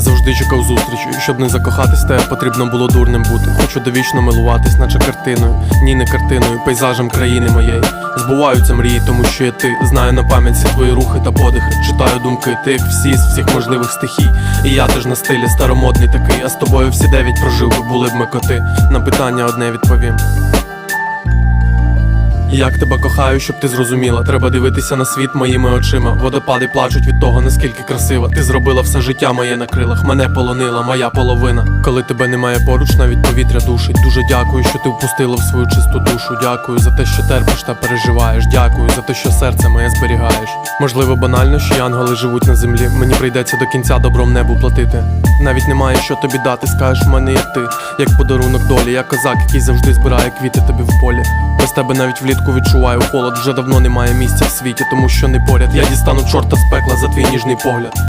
Завжди чекав зустрічі, щоб не закохатись, те потрібно було дурним бути. Хочу довічно милуватись, наче картиною, ні, не картиною, пейзажем країни моєї. Збуваються мрії, тому що я ти знаю на пам'ять твої рухи та подихи. Читаю думки, ти як всі з всіх можливих стихій. І я теж на стилі старомодний такий. А з тобою всі дев'ять прожив би, були б ми коти. На питання одне відповім. Як тебе кохаю, щоб ти зрозуміла, треба дивитися на світ моїми очима. Водопади плачуть від того, наскільки красива. Ти зробила все життя моє на крилах, мене полонила, моя половина. Коли тебе немає поруч, навіть повітря душить. Дуже дякую, що ти впустила в свою чисту душу. Дякую за те, що терпиш та переживаєш. Дякую за те, що серце моє зберігаєш. Можливо, банально, що янголи живуть на землі. Мені прийдеться до кінця добром небу платити. Навіть немає що тобі дати, скажеш, в мене є ти, як подарунок долі, я козак, який завжди збирає квіти тобі в полі. Без тебе навіть влітку відчуваю холод. Вже давно немає місця в світі, тому що не поряд. Я дістану чорта з пекла за твій ніжний погляд.